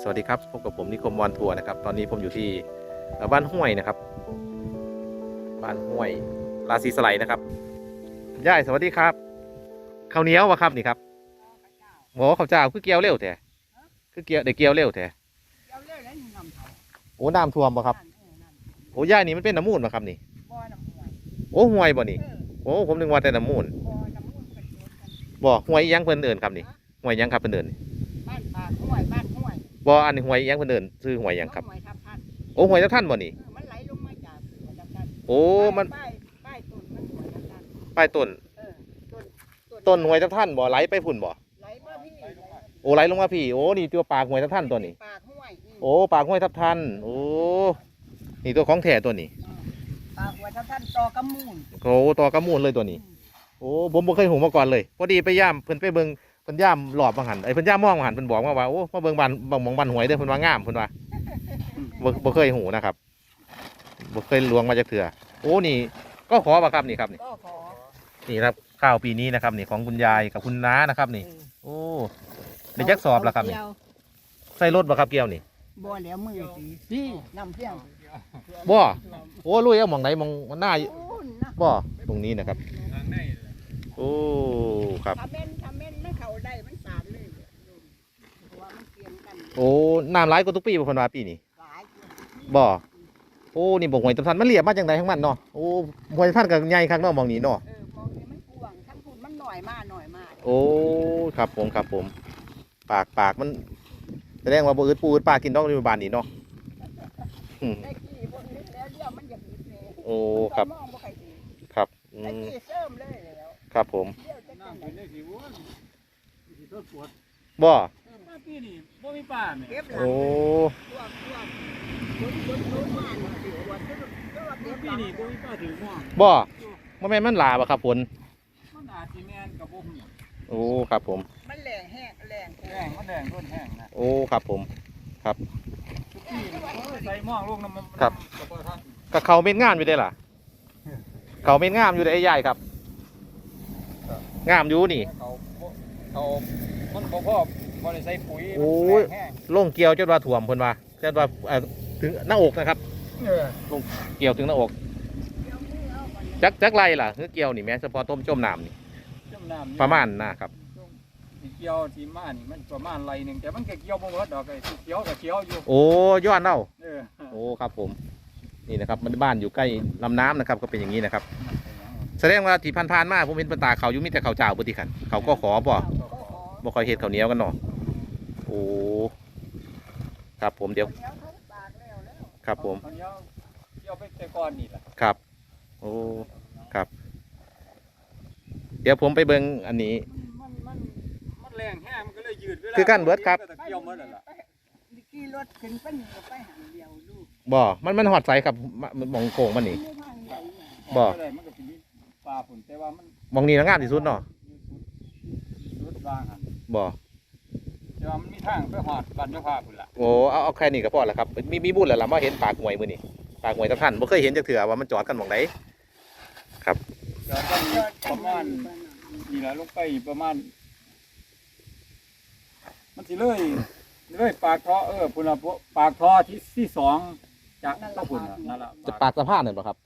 สวัสดีครับพบกับผมนิคมวันทัวร์นะครับ ตอนนี้ผมอยู่ที่เอ่อบ้านห้วยนะครับ บ้านห้วย ราศีสไลด์นะครับย่ายสวัสดีครับข้าวเหนียววะครับนี่ครับหมอข้าวเจ้าคือเกี๊ยวเร็วแท้คือเกี๊ยวเด็กเกี๊ยวเร็วแท้เอาเลยแล้วนี่นำเขาโอ้น้ำท่วมบ่ครับนั่นเออนั่นโอ้ย่ายนี่มันเป็นน้ำมูลบ่ครับนี่บ่อน้ำห้วยโอ้ห้วยบ่นี่เออโอ้ผมนึกว่าแต่น้ำมูลบ่อน้ำมูลกระโดดกันบ่ห้วยอิหยังเพิ่นเอิ้นครับนี่ห้วยอิหยังครับเพิ่นเอิ้นนี่บ้านปากห้วยบ้านห้วย บ่อันนี้ห้วยอิหยังเพิ่นเอิ้นชื่อห้วยอิหยังครับห้วยทับทันโอ้ห้วยเจ้าท่านบ่นี่เออมันไหลลงมาจากหัวทับทันโอ้ มันป้ายป้ายต้นมันหัวทับทันป้ายต้น เออต้นต้นห้วยเจ้าท่านบ่ไหลไปพุ่นบ่ ไหลมาพี่ไหลมาโอ้ไหลลงมาพี่ โอ้ นี่ตัวปากห้วยเจ้าท่านตัวนี้ ปากห้วยอืมโอ้ ปากห้วยทับทันโอ้ นี่ตัวของแท้ตัวนี้ ปากหัวทับทันตอกระมูล โอ้ตัวกระมูลเลยตัวนี้ โอ้ ผมบ่เคยหูมาก่อนเลย พอดีไปย่ามเพิ่นไปเบิ่งเพิ่นย่ามหลอบบังหันไอ้ยเพิ่นย่ามมองบังหันเพิ่นบอกมาว่าโอ้มาเบิ่งบ้านบังหมองบ้านหวยเด้อเพิ่นว่างามเพิ่นว่าบ่บ่เคยหูนะครับบ่เคยลวงมาจากเถื่อโอ้นี่ ก็ขอบ่ครับนี่ครับนี่ก็ขอนี่ครับข้าวปีนี้นะครับนี่ของคุณยายกับคุณน้านะครับ นี่เออโอ้ได้จักสอบแล้วครับนี่เาเกี่ยวใส่รถบ่ครับเกี่ยวนี่บ่แล้วมือสีพี่น้ำเพียงบ่โอ้ลุยเอาหมองไหนหมองหน้าโอ้นะบ่ตรงนี้นะครับโอ้ครับ โอ้น้ำร้ายกว่าทุกปีบ่เพิ่นว่าปีนี้หลายอยู่บ่โอ้นี่บ่หวยตำทันมันเรียบมาจังไดทั้งมันเนาะโอ้หวยตำทันก็ใหญ่คักเนาะหมองนี้เนาะเออมองนี่มันกว้างทั้งคุณมันหน่อยมากหน่อยมากโอ้ครับผมครับผม ปากปากมันแสดงว่าบ่อึดปูอึดปลากินดอกในหมู่บ้านนี้เนาะอืมได้กี่บนนี้แล้วเดี๋ยวมันอยากมีเลยโอ้ครับมองบ่ใครดีครับอืได้มกี่เสริมเลยแล้วครับผมเดี๋ยวจะกันน้ำเป็นได้สิวนสิทดปวดบ่มาปีนี้บ่ มีป้าแม่เก็บหลังโอ้ พวกพวกคนคนคนมาเนี่ยสิว่าซื้อซื้อว่าเก็บหปีลังนี้บ่มีป้าถือม่วงบ่บ่แม่นมันหลาบ่ครับผลมันอาจสิแม่นกับบ่ฮู้โอ้ ครับผม มันแรงแห้งแรงแดงมันแดงต้นแห้งนะโอ้ ครับผม ทุกปีนี่โอ้ยใส่ม่วงลงน้ำมันครับกับบ่ทันก็เขาเม็ดงามอยู่ได้ล่ะ เขาเม็ดงามอยู่ได้ไอ้ใหญ่ครับ งามอยู่นี่ เขาบ่เขามันบ่พอ บ่ได้ใส่ปุ๋ยโอ้ย แห้งลงเกี่ยวจนว่าถ่วมเพิ่นว่าจนว่าเอ่อถึงหน้าอกนะครับ เออเกี่ยวถึงหน้าอกเดี๋ยวมือเอาก่อนจักจักไรล่ะคือเกี่ยวนี่แม้เฉพาะต้มจมน้ำนี่จมน้ำอยู่ประมาณนะครับสิเกี่ยวที่มานี่มันประมาณไรหนึงแต่มันก็เกี่ยวบ่หมดดอกไอ้ที่เกี่ยวก็เกี่ยวอยู่ โอ้ย้อนเล่า เออโอ้ครับผมนี่นะครับมันบ้านอยู่ใกล้ลำน้ำนะครับก็เป็นอย่างนี้นะครับ แสดงว่าที่ผ่านๆมาผมเห็นปนตาเขาอยู่มีแต่เขาวเจ้าปฏิขันเขาก็ขอบ่ก็ขอบ่ค่อยเฮ็ดข้าวเหนียวกันเนาะ โอ้ครับผมเดี๋ยวเดี๋ยวเขาปากแล้วแล้วครับผมเอาเกี่ยวเกี่ยวไปแต่ก่อนนี่ล่ะครับ โอ้ครับ เดี๋ยวผมไปเบิ่งอันนี้ มันมันมันแรงแห้งมันก็เลยยืดเวลาคือกันเบิดครับ มันก็เกี่ยวหมดนั่นล่ะดิกี้รถขึ้นไปนี่ก็ไปหันเดียวลูกบ่มันมันหอดใสครับมมันหมองโค้งมันนี่ ไม่ทางใหญ่เนี่ยบ่ได้มันก็สิมีปลาฝุ่นแต่ว่ามันหมองนี้นะงามที่สุดเนาะ สุดบางหันบ่ แต่ว่ามันมีทางไปหอดบ้านเจ้าภาพพุ่นล่ะโอ้เอาเอาแค่นี้ก็พอแล้วครับ มีมีบุญแล้วล่ะมาเห็นปากหวยมื้อนี้ปากหวยตะท่านบ่เคยเห็นจักเทื่อว่ามันจอดกันหม่องใดจอดกันประมาณนี่ล่ะลงไปประมาณ มันสิเลยเลยปากท่อเออพุ่นล่ะพวกปากท่อที่ที่สองจากก็พุ่นล่ะนั่นล่ะจะปากสะพานนั่นบ่ครับ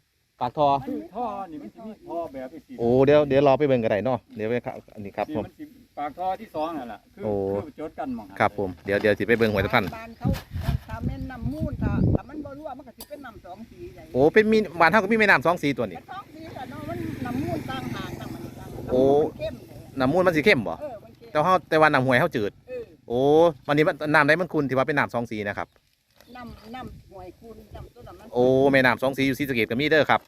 ปากทอคือท่อนี่มันสิมีท่อแบบนี้สิโอ้เดี๋ยวเดี๋ยวรอไปเบิ่งกันได้เนาะเดี๋ยวไปครับอันนี้ครับที่ผมมันสิ ปากท่อที่สองนั่นล่ะคือโอ้ คือจดกันหมองหันครับผมเดี๋ยวเดี๋ยวสิไปเบิ่งหวยตะท่านบ้านเขาถ้าแม่นน้ำมูลถ้าถ้ามันบ่รั่วมันก็สิเป็นน้ำสองสีใหญ่โอ้เป็นมีบ้านเฮาก็มีแม่น้ำสองสีตัวนี้มันสองสีแหละเนาะมันน้ำมูลต่างหากต่างมันต่างหากโอ้น้ำมูลมันเข้มเลยน้ำมูลมันสิเข้มบ่เออมันเข้มแต่เฮาแต่ว่าน้ำห้วยเฮาจืด เออโอ้วันนี้มันน้ำใดมันคุณที่ว่าเป็นน้ำสองสีนะครับ น้ำน้ำห่วยคูณน้ำต้นน้ำมันโอ้แม่น้ำสองสีอยู่ศรีสะเกษก็มีเด้อครับ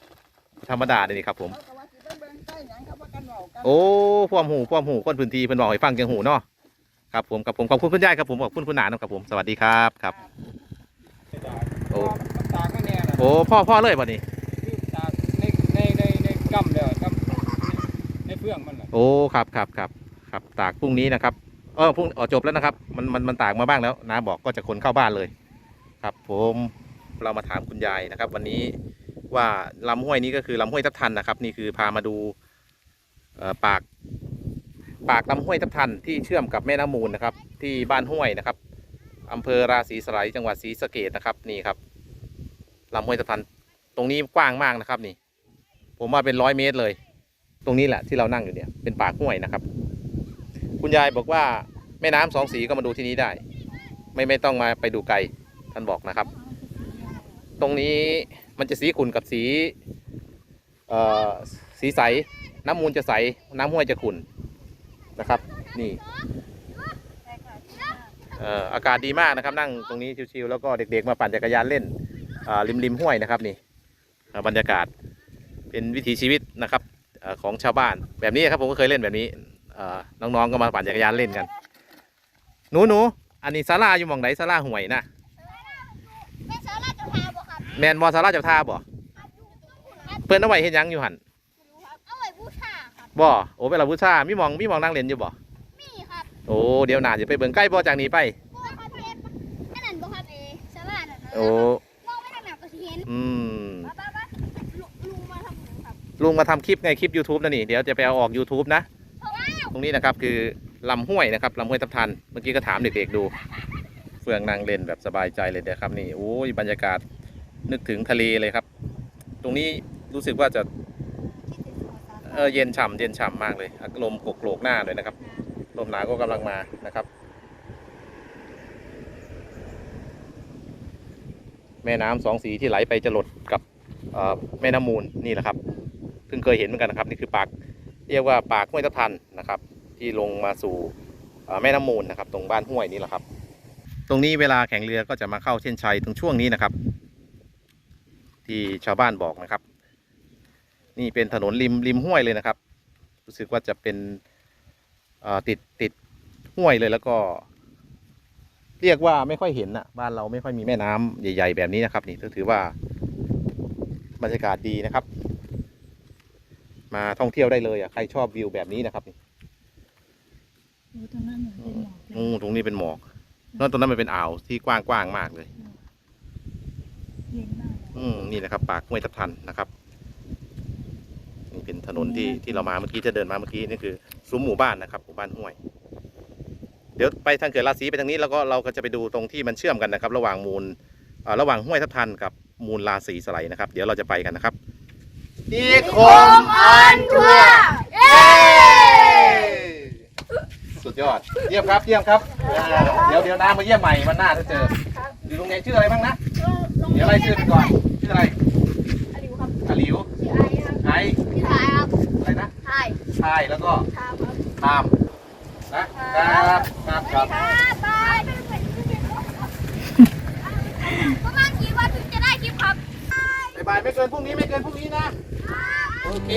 ธรรมดาเด้นี่ครับผม เขาก็ โอ้ความหูความหูคนพื้นที่เพิ่นบอกให้ฟังจังหูเนาะครับผมครับผมขอบคุณคุณยายครับผมขอบคุณคุณหนานะครับผมสวัสดีครับครับ โอ้มันตากไม่แน่ล่ะโอ้พ่อพ่อเลยบ่นี่คือตากในในในในกำแล้วกำในเฟืองมันล่ะโอ้ครับครับครับครับตากพรุ่งนี้นะครับเออพรุ่งอ๋อจบแล้วนะครับมันมันมันตากมาบ้างแล้วนาบอกก็จะขนเข้าบ้านเลย ครับ ผมเรามาถามคุณยายนะครับ วันนี้ว่าลำห้วยนี้ก็คือลำห้วยทับทันนะครับ นี่คือพามาดูเอ่อ ปากปากลำห้วยทับทันที่เชื่อมกับแม่น้ำมูลนะครับ ที่บ้านห้วยนะครับอำเภอราศีสไลจังหวัดศรีสะเกดนะครับนี่ครับลำห้วยตะพันตรงนี้กว้างมากนะครับนี่ ผมว่าเป็นร้อยเมตรเลย ตรงนี้แหละที่เรานั่งอยู่เนี่ยเป็นปากห้วยนะครับ คุณยายบอกว่าแม่น้ำสองสีก็มาดูที่นี้ได้ ไม่ไม่ต้องมาไปดูไกลท่านบอกนะครับ ตรงนี้มันจะสีขุ่นกับสีเอ่อ สีใส น้ำมูลจะใส น้ำห้วยจะขุ่นนะครับ นี่เอ่ออากาศดีมากนะครับ นั่งตรงนี้ชิวๆแล้วก็เด็กๆมาปั่นจักรยานเล่นอ่าริมริมห้วยนะครับนี่อ่าบรรยากาศเป็นวิถีชีวิตนะครับเอ่อของชาวบ้านแบบนี้ครับผมก็เคยเล่นแบบนี้เอ่อน้องๆก็มาปั่นจักรยานเล่นกัน หนูหนูอันนี้ศาลาอยู่หมองไหนศาลาห่วยนะแม่เสือราชพาบ่ครับแมนบอศาลาเจ้าท่าบ่เพิ่นเอาไว้เฮ็ดหยังอยู่หัน เอาไว้บูชาครั บบ่โอ้เป็นลาบูชามีหมองมีหมองนั่งเล่นอยู่บ่มีครับโอ้เดี๋ยวหนาจะไปเบิ่งใกล้บ่จากนี้ไปบัวครับเอนั่นนั่นบ่ครับเอสลานั่นน่ะโอ้มองไปทางไหนก็สิเห็นอืมป้าป้าป้าลุลุงมาทำหยังครับลุงมาทำคลิปไงคลิป YouTube นะนี่เดี๋ยวจะไปเอาออก YouTube นะตรงนี้นะครับคือลำห้วยนะครับลำห้วยทับทันเมื่อกี้ก็ถามเด็กๆดู เฟืองนางเล่นแบบสบายใจเลยนะครับนี่โอ้ยบรรยากาศนึกถึงทะเลเลยครับ ตรงนี้รู้สึกว่าจะ เออเย็นฉ่ำเย็นฉ่ำมากเลยอารมณ์โกรกหน้าเลยนะครับ ลมหนาวก็กำลังมานะครับ แม่น้ำสองสีที่ไหลไปจะหลดกับแม่น้ำมูลนี่แหละครับเพิ่งเคยเห็นเหมือนกันนะครับ นี่คือปากเรียกว่าปากห้วยทับทันนะครับ ที่ลงมาสู่แม่น้ำมูลนะครับ ตรงบ้านห้วยนี่แหละครับ ตรงนี้เวลาแข่งเรือก็จะมาเข้าเส้นชัยตรงช่วงนี้นะครับ ที่ชาวบ้านบอกนะครับ นี่เป็นถนนริมริมห้วยเลยนะครับ รู้สึกว่าจะเป็นเอ่อติดติดห้วยเลยแล้วก็ เรียกว่าไม่ค่อยเห็นนะบ้านเราไม่ค่อยมีแม่น้ำใหญ่ ๆ แบบนี้นะครับ นี่ก็ถือว่าบรรยากาศดีนะครับ มาท่องเที่ยวได้เลยอะใครชอบวิวแบบนี้นะครับนี่โอ้ตรงนั้นเหมือนเป็นหมอกเลยอืมตรงนี้เป็นหมอกนั่นตรงนั้นมันเป็นอ่าวที่กว้างกว้างๆมากเลยเย็นมากเลย อืมนี่นะครับ ปากห้วยทับทันนะครับนี่ เป็นถนนที่ที่เรามาเมื่อกี้จะเดินมาเมื่อกี้นี่คือซุ้มหมู่บ้านนะครับหมู่บ้านห้วย เดี๋ยวไปทางเขื่อนราศีไปทางนี้แล้วก็เราก็จะไปดูตรงที่มันเชื่อมกันนะครับ ระหว่างมูลเอ่อระหว่างห้วยทับทันกับมูลราศีสไลด์นะครับ เดี๋ยวเราจะไปกันนะครับอีกคมอันทั่วเย้สุดยอด เยี่ยมครับ เยี่ยมครับอ่าเดี๋ยวเดี๋ยวน้ำมาเยี่ยมใหม่วันหน้าถ้าเจออยู่ตรงไหนชื่ออะไรบ้างนะ เดี๋ยวไล่ชื่อไปก่อน ชื่ออะไรอาริวครับอาหลิว ชื่อไอครับ ไอ ชื่อไอครับ อะไรนะ ไอ ชายแล้วก็ทามครับตามนะครับครับครับครับบายประมาณกี่วันถึงจะได้คลิปครับบ๊ายบายไม่เกินพรุ่งนี้ไม่เกินพรุ่งนี้นะ โอเค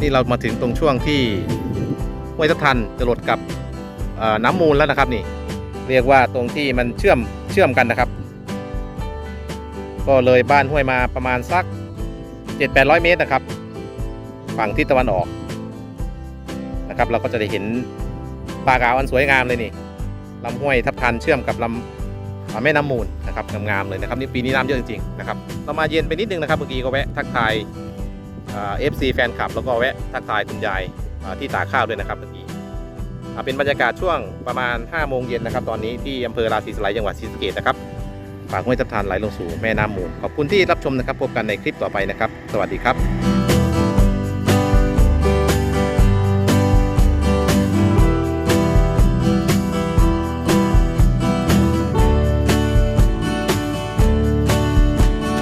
นี่เรามาถึงตรงช่วงที่ห้วยทับทันจะหลดกับน้ำมูลแล้วนะครับนี่ เรียกว่าตรงที่มันเชื่อมเชื่อมกันนะครับ ก็เลยบ้านห้วยมาประมาณสัก 7-800 เมตรนะครับ ฝั่งทิศตะวันออกนะครับ เราก็จะได้เห็นปลากาวอันสวยงามเลยนี่ลำห้วยทับทันเชื่อมกับลำแม่น้ำมูลนะครับงามๆเลยนะครับนี่ปีนี้น้ำเยอะจริงๆนะครับเรามาเย็นไปนิดนึงนะครับเมื่อกี้ก็แวะทักทาย เอฟซีแฟนคลับ แล้วก็แวะทักทายคุณยายที่ตากข้าวด้วยนะครับเมื่อกี้เป็นบรรยากาศช่วงประมาณ5โมงเย็นนะครับตอนนี้ที่อำเภอราศีสไลจังหวัดศรีสะเกษนะครับปากห้วยทับทานไหลลงสู่แม่น้ำมูลขอบคุณที่รับชมนะครับพบกันในคลิปต่อไปนะครับ สวัสดีครับ